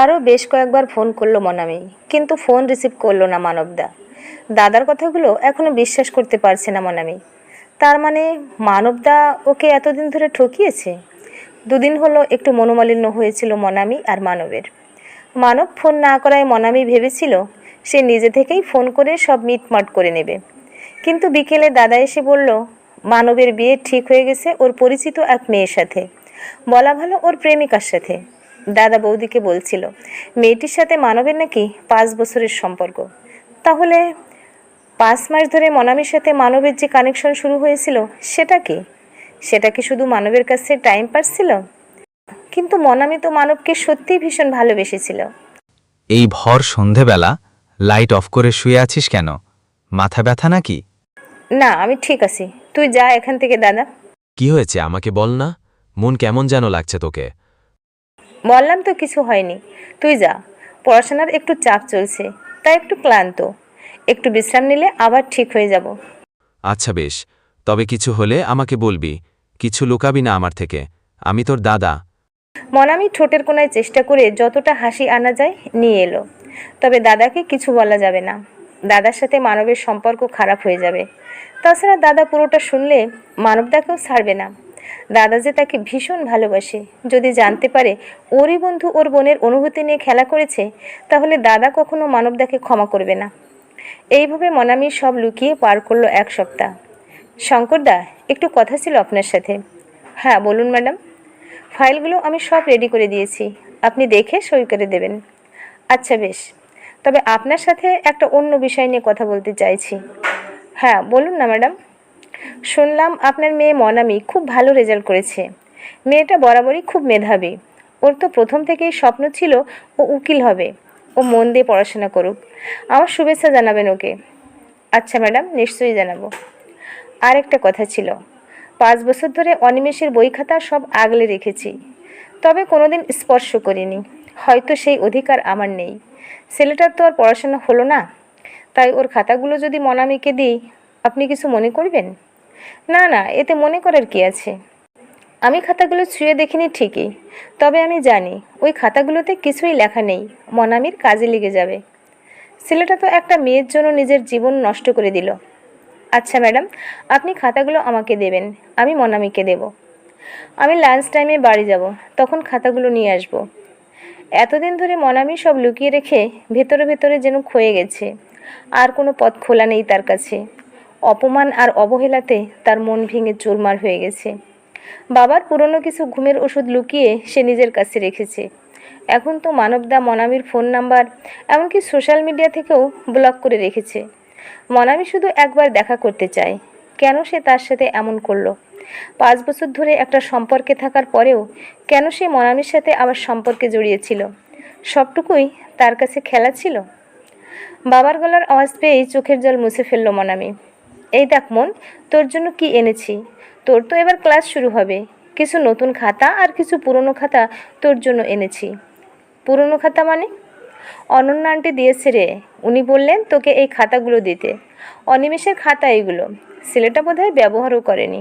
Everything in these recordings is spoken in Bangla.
আরও বেশ কয়েকবার ফোন করল মনামি, কিন্তু ফোন রিসিভ করল না মানবদা। দাদার কথাগুলো এখনও বিশ্বাস করতে পারছে না মনামি। তার মানে মানবদা ওকে এতদিন ধরে ঠকিয়েছে? দুদিন হলো একটু মনোমালিন্য হয়েছিল মনামি আর মানবের। মানব ফোন না করায় মনামি ভেবেছিল সে নিজে থেকেই ফোন করে সব মিটমাট করে নেবে। কিন্তু বিকেলে দাদা এসে বলল, মানবের বিয়ে ঠিক হয়ে গেছে ওর পরিচিত এক মেয়ের সাথে। বলা ভালো ওর প্রেমিকার সাথে। দাদা বৌদিকে বলছিল মেয়েটির সাথে মানবের নাকি পাঁচ বছরের সম্পর্ক? তাহলে পাঁচ মাস ধরে মনামির সাথে মানবের যে কানেকশন শুরু হয়েছিল সেটা কি? সেটা কি শুধু মানবের কাছে টাইম পাস ছিল? কিন্তু মনামি তো মানবকে সত্যিই ভীষণ ভালোবেসেছিল। এই ভর সন্ধেবেলা লাইট অফ করে শুয়ে আছিস কেন? মাথা ব্যথা নাকি? না আমি ঠিক আছি। তুই যা এখান থেকে দাদা। কি হয়েছে আমাকে বল না? মন কেমন যেন লাগছে তোকে। বললাম তো কিছু হয়নি। তুই যা পড়াশোনার একটু চাপ চলছে তাই একটু ক্লান্ত। একটু বিশ্রাম নিলে আবার ঠিক হয়ে যাব। আচ্ছা বেশ তবে কিছু হলে আমাকে বলবি কিছু লুকাবি না আমার থেকে আমি তোর দাদা। মনামি ঠোঁটের কোনায় চেষ্টা করে যতটা হাসি আনা যায় নিয়ে এলো তবে দাদাকে কিছু বলা যাবে না। দাদার সাথে মানবের সম্পর্ক খারাপ হয়ে যাবে। তাছাড়া দাদা পুরোটা শুনলে মানবদাকেও ছাড়বে না। দাদা যে তাকে ভীষণ ভালোবাসে। যদি জানতে পারে ওরই বন্ধু ওর বোনের অনুভূতি নিয়ে খেলা করেছে, তাহলে দাদা কখনো মানবদাকে ক্ষমা করবে না। এইভাবে মনামি সব লুকিয়ে পার করল এক সপ্তাহ। শঙ্করদা, একটু কথা ছিল আপনার সাথে। হ্যাঁ বলুন ম্যাডাম। ফাইলগুলো আমি সব রেডি করে দিয়েছি। আপনি দেখে সই করে দেবেন। আচ্ছা বেশ। তবে আপনার সাথে একটা অন্য বিষয় নিয়ে কথা বলতে চাইছি। হ্যাঁ বলুন না ম্যাডাম। শুনলাম আপনার মেয়ে মনামি খুব ভালো রেজাল্ট করেছে। মেয়েটা বরাবরই খুব মেধাবী। ওর তো প্রথম থেকেই স্বপ্ন ছিল ও উকিল হবে। ও মন দিয়ে পড়াশোনা করুক। আমার শুভেচ্ছা জানাবেন ওকে। আচ্ছা ম্যাডাম, নিশ্চয়ই জানাব। আর একটা কথা ছিল, পাঁচ বছর ধরে অনিমেষের বই খাতা সব আগলে রেখেছি। তবে কোনোদিন স্পর্শ করিনি। হয়তো সেই অধিকার আমার নেই। ছেলেটার তো আর পড়াশোনা হলো না। তাই ওর খাতাগুলো যদি মনামিকে দিই আপনি কিছু মনে করবেন? না না, এতে মনে করার কি আছে? আমি খাতাগুলো ছুঁয়ে দেখিনি ঠিকই, তবে আমি জানি ওই খাতাগুলোতে কিছুই লেখা নেই, মনামির কাজে লেগে যাবে। ছেলেটা তো একটা মেয়ের জন্য নিজের জীবন নষ্ট করে দিল। আচ্ছা ম্যাডাম, আপনি খাতাগুলো আমাকে দেবেন, আমি মনামিকে দেব। আমি লাঞ্চ টাইমে বাড়ি যাব, তখন খাতাগুলো নিয়ে আসব। এতদিন ধরে মনামি সব লুকিয়ে রেখে ভেতরে ভেতরে যেন ক্ষয়ে গেছে, আর কোনো পথ খোলা নেই তার কাছে। অপমান আর অবহেলাতে তার মন ভেঙে চুরমার হয়ে গেছে। বাবার পুরনো কিছু ঘুমের ওষুধ লুকিয়ে সে নিজের কাছে রেখেছে। এখন তো মানবদা মনামির ফোন নাম্বার, এমনকি সোশ্যাল মিডিয়া থেকেও ব্লক করে রেখেছে। মনামি শুধু একবার দেখা করতে চায়, কেন সে তার সাথে এমন করল? পাঁচ বছর ধরে একটা সম্পর্কে থাকার পরেও কেন সে মনামির সাথে আবার সম্পর্কে জড়িয়েছিল? সবটুকুই তার কাছে খেলা ছিল? বাবার গলার আওয়াজ পেয়েই চোখের জল মুছে ফেলল মনামি। এই দেখ মন, তোর জন্য কি এনেছি? তোর তো এবার ক্লাস শুরু হবে। কিছু নতুন খাতা আর কিছু পুরনো খাতা তোর জন্য এনেছি। পুরনো খাতা মানে? অনন্যা আন্টি দিয়েছে রে। উনি বললেন তোকে এই খাতাগুলো দিতে। অনিমেষের খাতা এইগুলো ছেলেটা বোধহয় ব্যবহারও করেনি।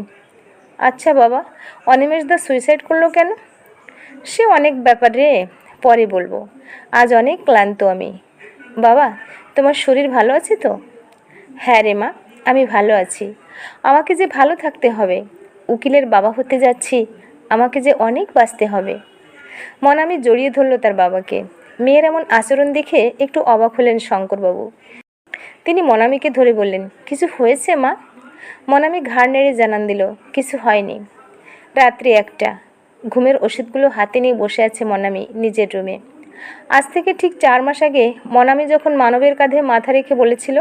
আচ্ছা বাবা, অনিমেষ দা সুইসাইড করল কেন? সে অনেক ব্যাপার রে, পরে বলব। আজ অনেক ক্লান্ত আমি। বাবা, তোমার শরীর ভালো আছে তো? হ্যাঁ রে মা। আমি ভালো আছি। আমাকে যে ভালো থাকতে হবে, উকিলের বাবা হতে যাচ্ছি, আমাকে যে অনেক বাঁচতে হবে। মনামি জড়িয়ে ধরল তার বাবাকে। মেয়ের এমন আচরণ দেখে একটু অবাক হলেন শঙ্করবাবু। তিনি মনামিকে ধরে বললেন, কিছু হয়েছে মা? মনামি ঘাড় নেড়ে জানান দিল, কিছু হয়নি। রাত্রি একটা। ঘুমের ওষুধগুলো হাতে নিয়ে বসে আছে মনামি নিজের রুমে। আজ থেকে ঠিক চার মাস আগে মনামি যখন মানবের কাঁধে মাথা রেখে বলেছিল,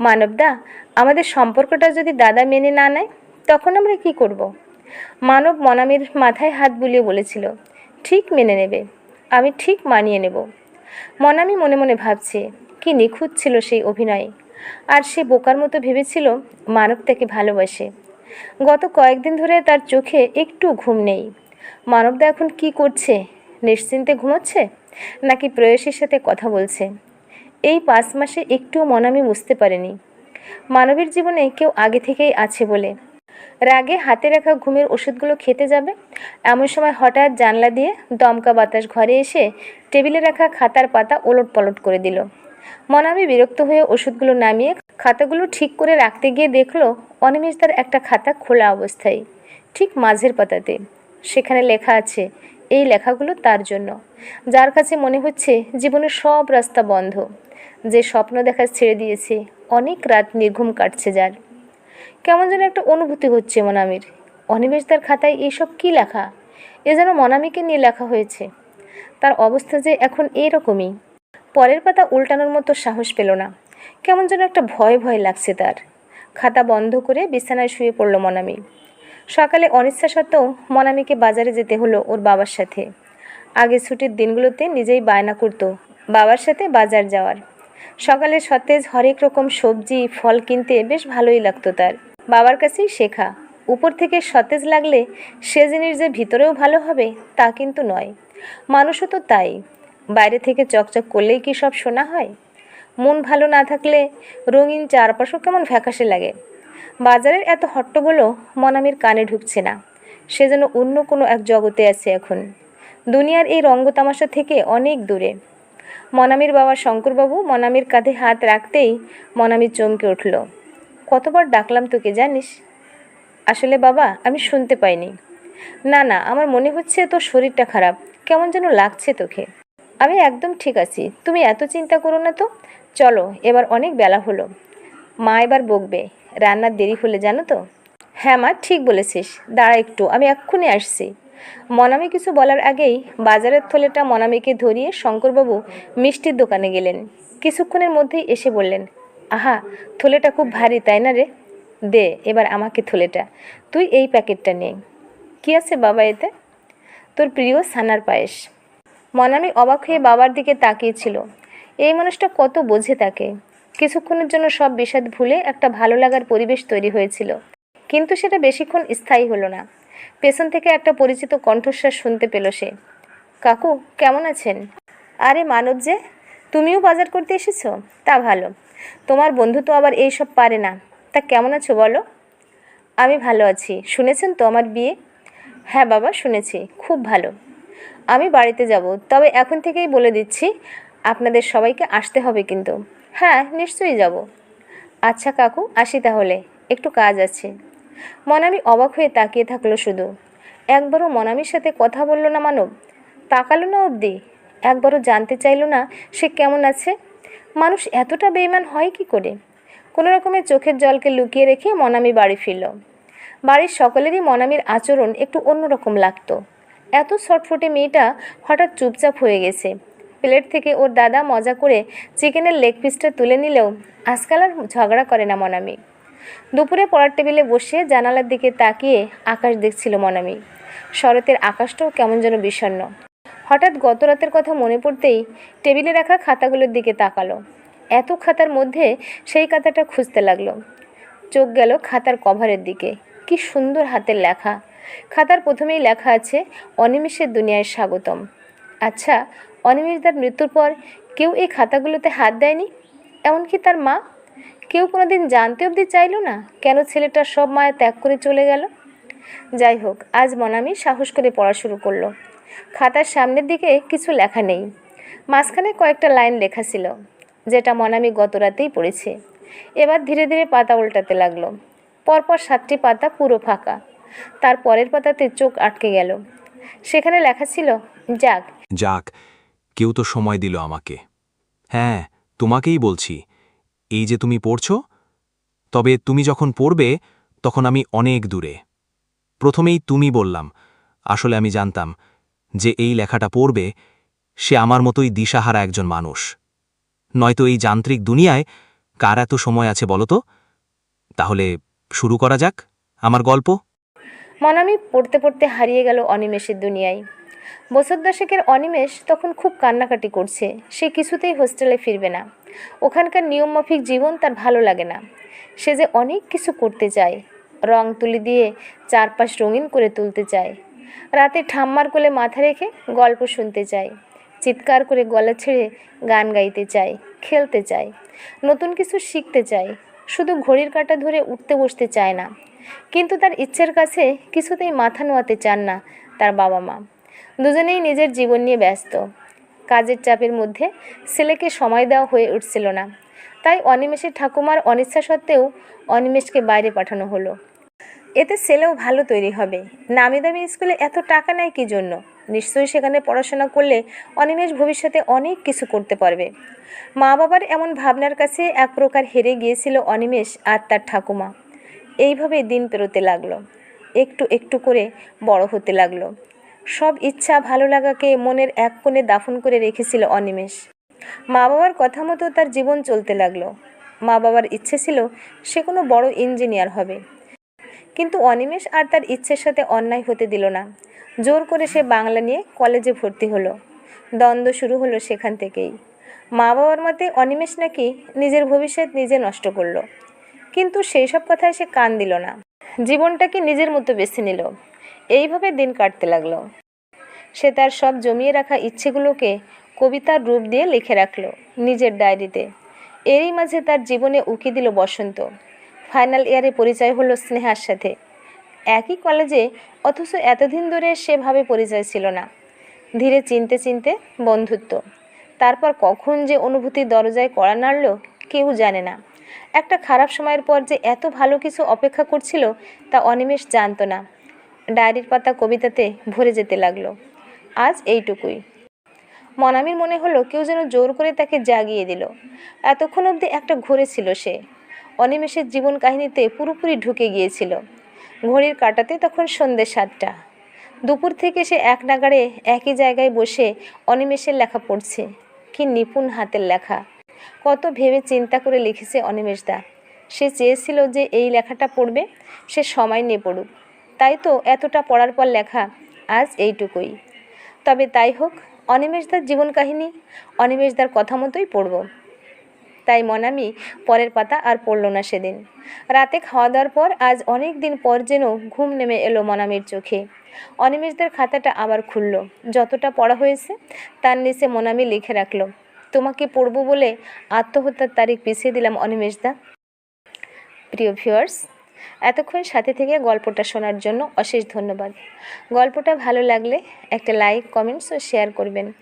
মানবদা, আমাদের সম্পর্কটা যদি দাদা মেনে না নেয়, তখন আমরা কি করব। মানব মনামির মাথায় হাত বুলিয়ে বলেছিল, ঠিক মেনে নেবে, আমি ঠিক মানিয়ে নেব। মনামি মনে মনে ভাবছে, কি নিখুঁত ছিল সেই অভিনয়। আর সে বোকার মতো ভেবেছিল, মানব তাকে ভালোবাসে। গত কয়েকদিন ধরে তার চোখে একটু ঘুম নেই। মানবদা এখন কি করছে? নিশ্চিন্তে ঘুমোচ্ছে? নাকি প্রেয়সীর সাথে কথা বলছে? এই পাঁচ মাসে একটুও মনামি বুঝতে পারেনি। মানবের জীবনে কেউ আগে থেকেই আছে বলে। রাগে হাতে রাখা ঘুমের ওষুধগুলো খেতে যাবে? এমন সময় হঠাৎ জানলা দিয়ে দমকা বাতাস ঘরে এসে টেবিলে রাখা খাতার পাতা ওলট পলট করে দিল। মনামি বিরক্ত হয়ে ওষুধগুলো নামিয়ে খাতাগুলো ঠিক করে রাখতে গিয়ে দেখল অনিমেষ তার একটা খাতা খোলা অবস্থায়, ঠিক মাঝের পাতাতে। সেখানে লেখা আছে এই লেখাগুলো তার জন্য। যার কাছে মনে হচ্ছে জীবনের সব রাস্তা বন্ধ। যে স্বপ্ন দেখা ছেড়ে দিয়েছে, অনেক রাত নির্ঘুম কাটছে যার। কেমন যেন একটা অনুভূতি হচ্ছে মনামির। অনিমেষ তার খাতায় এইসব কী লেখা? এ যেন মনামিকে নিয়ে লেখা হয়েছে। তার অবস্থা যে এখন এরকমই। পরের পাতা উল্টানোর মতো সাহস পেল না। কেমন যেন একটা ভয় ভয় লাগছে তার। খাতা বন্ধ করে বিছানায় শুয়ে পড়ল মনামি। সকালে অনিচ্ছা সত্ত্বেও মনামিকে বাজারে যেতে হলো ওর বাবার সাথে। আগে ছুটির দিনগুলোতে নিজেই বায়না করতো বাবার সাথে বাজার যাওয়ার। সকালে সতেজ হরেক রকম সবজি, ফল কিনতে বেশ ভালোই লাগতো তার। বাবার কাছেই শেখা, উপর থেকে সতেজ লাগলে সে জিনিস যে ভিতরেও ভালো হবে তা কিন্তু নয়। মানুষও তো তাই, বাইরে থেকে চকচক করলেই কি সব শোনা হয়? মন ভালো না থাকলে রঙিন চারপাশও কেমন ফ্যাকাশে লাগে। বাজারের এত হট্টগোলও মনামির কানে ঢুকছে না। সে যেন অন্য কোনো এক জগতে আছে এখন। দুনিয়ার এই রঙ্গতামাশা থেকে অনেক দূরে। মনামির বাবা শঙ্করবাবু মনামির কাঁধে হাত রাখতেই মনামি চমকে উঠল। কতবার ডাকলাম তোকে, জানিস? আসলে বাবা, আমি শুনতে পাইনি। না না, আমার মনে হচ্ছে তোর শরীরটা খারাপ। কেমন যেন লাগছে তোকে। আমি একদম ঠিক আছি। তুমি এত চিন্তা করো না তো। চলো, এবার অনেক বেলা হলো। মা এবার বকবে। রান্নার দেরি হলে জানো তো? হ্যাঁ মা, ঠিক বলেছিস। দাঁড়া একটু, আমি এক্ষুনি আসছি। মনামি কিছু বলার আগেই বাজারের থলেটা মনামিকে ধরিয়ে শঙ্করবাবু মিষ্টির দোকানে গেলেন। কিছুক্ষণের মধ্যেই এসে বললেন, আহা, থলেটা খুব ভারী, তাই না রে? দে, এবার আমাকে থলেটা। তুই এই প্যাকেটটা নে। কি আছে বাবা এতে? তোর প্রিয় সানার পায়েস। মনামি অবাক হয়ে বাবার দিকে তাকিয়েছিল এই মানুষটা কত বোঝে তাকে। কিছুক্ষণের জন্য সব বিষাদ ভুলে একটা ভালো লাগার পরিবেশ তৈরি হয়েছিল। কিন্তু সেটা বেশিক্ষণ স্থায়ী হলো না। পেছন থেকে একটা পরিচিত কণ্ঠস্বর শুনতে পেল সে। কাকু, কেমন আছেন? আরে মানব যে, তুমিও বাজার করতে এসেছ? তা ভালো। তোমার বন্ধু তো আবার এইসব পারে না। তা কেমন আছো বলো? আমি ভালো আছি। শুনেছেন তো আমার বিয়ে? হ্যাঁ বাবা, শুনেছি। খুব ভালো। আমি বাড়িতে যাব। তবে এখন থেকেই বলে দিচ্ছি, আপনাদের সবাইকে আসতে হবে কিন্তু। হ্যাঁ নিশ্চয়ই যাব। আচ্ছা কাকু, আসি তাহলে। একটু কাজ আছে। মনামি অবাক হয়ে তাকিয়ে থাকল শুধু। একবারও মনামির সাথে কথা বলল না মানব? তাকালো না অবধি? একবারও জানতে চাইলো না সে কেমন আছে? মানুষ এতটা বেইমান হয় কি করে? কোনো রকমের চোখের জলকে লুকিয়ে রেখে মনামি বাড়ি ফিরল। বাড়ির সকলেরই মনামির আচরণ একটু অন্যরকম লাগতো। এত ছটফটে মেয়েটা হঠাৎ চুপচাপ হয়ে গেছে। প্লেট থেকে ওর দাদা মজা করে চিকেনের লেগ পিসটা তুলে নিলেও আজকাল আর ঝগড়া করে না মনামি। দুপুরে পড়ার টেবিলে বসে জানালার দিকে তাকিয়ে আকাশ দেখছিল মনামি। শরতের আকাশটাও কেমন যেন বিষণ্ণ। হঠাৎ গত রাতের কথা মনে পড়তেই টেবিলে রাখা খাতাগুলোর দিকে তাকালো। এত খাতার মধ্যে সেই খাতাটা খুঁজতে লাগল। চোখ গেল খাতার কভারের দিকে। কি সুন্দর হাতের লেখা। খাতার প্রথমেই লেখা আছে, অনিমেষের দুনিয়ায় স্বাগতম। আচ্ছা অনিমেষদার মৃত্যুর পর কেউ এই খাতাগুলোতে হাত দেয়নি? এমনকি তার মা? কেউ কোনো দিন জানতে অবধি চাইলো না কেন ছেলেটা সব মায়া ত্যাগ করে চলে গেল? যাই হোক, আজ মনামি সাহস করে পড়া শুরু করল। খাতার সামনের দিকে কিছু লেখা নেই। মাঝখানে কয়েকটা লাইন লেখা ছিল, যেটা মনামি গত রাতেই পড়েছে। এবার ধীরে ধীরে পাতা উল্টাতে লাগল। পরপর সাতটি পাতা পুরো ফাঁকা। তার পরের পাতাতে চোখ আটকে গেল। সেখানে লেখা ছিল, যাক। যাক কেউ তো সময় দিল আমাকে। হ্যাঁ তোমাকেই বলছি, এই যে তুমি পড়ছ, তবে তুমি যখন পড়বে, তখন আমি অনেক দূরে। প্রথমেই তুমি বললাম, আসলে আমি জানতাম যে এই লেখাটা পড়বে, সে আমার মতোই দিশাহারা একজন মানুষ। নয়তো এই যান্ত্রিক দুনিয়ায় কার এত সময় আছে বলো তো? তাহলে শুরু করা যাক, আমার গল্প। মনামি পড়তে পড়তে হারিয়ে গেল অনিমেষের দুনিয়ায়। বছর দশেকের অনিমেষ তখন খুব কান্নাকাটি করছে। সে কিছুতেই হোস্টেলে ফিরবে না। ওখানকার নিয়মমাফিক জীবন তার ভালো লাগে না। সে যে অনেক কিছু করতে চায়, রং তুলি দিয়ে চারপাশ রঙিন করে তুলতে চায়। রাতে ঠাম্মার কোলে মাথা রেখে গল্প শুনতে চায়। চিৎকার করে গলা ছেড়ে গান গাইতে চায়, খেলতে চায়। নতুন কিছু শিখতে চায়। শুধু ঘড়ির কাঁটা ধরে উঠতে বসতে চায় না। কিন্তু তার ইচ্ছের কাছে কিছুতেই মাথা নোয়াতে চান না তার বাবা মা। দুজনেই নিজের জীবন নিয়ে ব্যস্ত। কাজের চাপের মধ্যে ছেলেকে সময় দেওয়া হয়ে উঠছিল না। তাই অনিমেষের ঠাকুমার অনিচ্ছা সত্ত্বেও অনিমেষকে বাইরে পাঠানো হলো। এতে ছেলেও ভালো তৈরি হবে। নামি দামি স্কুলে এত টাকা নেয় কী জন্য? নিশ্চয়ই সেখানে পড়াশোনা করলে অনিমেষ ভবিষ্যতে অনেক কিছু করতে পারবে। মা বাবার এমন ভাবনার কাছে এক প্রকার হেরে গিয়েছিল অনিমেষ আর তার ঠাকুমা। এইভাবে দিন পেরোতে লাগল। একটু একটু করে বড় হতে লাগল। সব ইচ্ছা ভালো লাগাকে মনের এক কোণে দাফন করে রেখেছিল অনিমেষ। মা বাবার কথা মতো তার জীবন চলতে লাগল। মা বাবার ইচ্ছে ছিল সে কোনো বড় ইঞ্জিনিয়ার হবে। কিন্তু অনিমেষ আর তার ইচ্ছের সাথে অন্যায় হতে দিল না। জোর করে সে বাংলা নিয়ে কলেজে ভর্তি হলো। দ্বন্দ্ব শুরু হলো সেখান থেকেই। মা বাবার মতে অনিমেষ নাকি নিজের ভবিষ্যৎ নিজে নষ্ট করল। কিন্তু সেই সব কথায় সে কান দিল না। জীবনটাকে নিজের মতো বেছে নিল। এইভাবে দিন কাটতে লাগল। সে তার সব জমিয়ে রাখা ইচ্ছেগুলোকে কবিতার রূপ দিয়ে লিখে রাখল নিজের ডায়েরিতে। এরই মাঝে তার জীবনে উকি দিল বসন্ত। ফাইনাল ইয়ারে পরিচয় হলো স্নেহার সাথে। একই কলেজে অথচ এতদিন ধরে সেভাবে পরিচয় ছিল না। ধীরে চিনতে চিনতে বন্ধুত্ব। তারপর কখন যে অনুভূতির দরজায় কড়া নাড়ল কেউ জানে না। একটা খারাপ সময়ের পর যে এত ভালো কিছু অপেক্ষা করছিল তা অনিমেষ জানতো না। ডায়েরির পাতা কবিতাতে ভরে যেতে লাগল। আজ এইটুকুই। মনামির মনে হলো কেউ যেন জোর করে তাকে জাগিয়ে দিল। এতক্ষণ অবধি একটা ঘুরে ছিল সে। অনিমেষের জীবন কাহিনীতে পুরোপুরি ঢুকে গিয়েছিল। ঘড়ির কাটাতে তখন সন্ধ্যে সাতটা। দুপুর থেকে সে এক নাগাড়ে একই জায়গায় বসে অনিমেষের লেখা পড়ছে। কি নিপুণ হাতের লেখা। কত ভেবে চিন্তা করে লিখেছে অনিমেষদা। সে চেয়েছিল যে এই লেখাটা পড়বে, সে সময় নিয়ে পড়ুক। তাই তো এতটা পড়ার পর লেখা, আজ এইটুকুই। তবে তাই হোক, অনিমেষদার জীবন কাহিনী, অনিমেষদার কথা মতোই পড়ব। তাই মনামি পরের পাতা আর পড়ল না সেদিন। রাতে খাওয়া দাওয়ার পর আজ অনেক দিন পর যেন ঘুম নেমে এলো মনামির চোখে। অনিমেষদের খাতাটা আবার খুলল। যতটা পড়া হয়েছে, তার নিচে মনামি লিখে রাখল। তোমাকে পড়ব বলে আত্মহত্যার তারিখ পিছিয়ে দিলাম অনিমেষদা। প্রিয় ভিউয়ার্স এতক্ষণ সাথে থেকে গল্পটা শোনার জন্য অশেষ ধন্যবাদ। গল্পটা ভালো লাগলে একটা লাইক, কমেন্টস ও শেয়ার করবেন।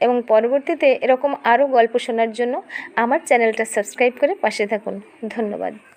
এবং পরবর্তীতে এরকম আরও গল্প শোনার জন্য আমার চ্যানেলটা সাবস্ক্রাইব করে পাশে থাকুন। ধন্যবাদ।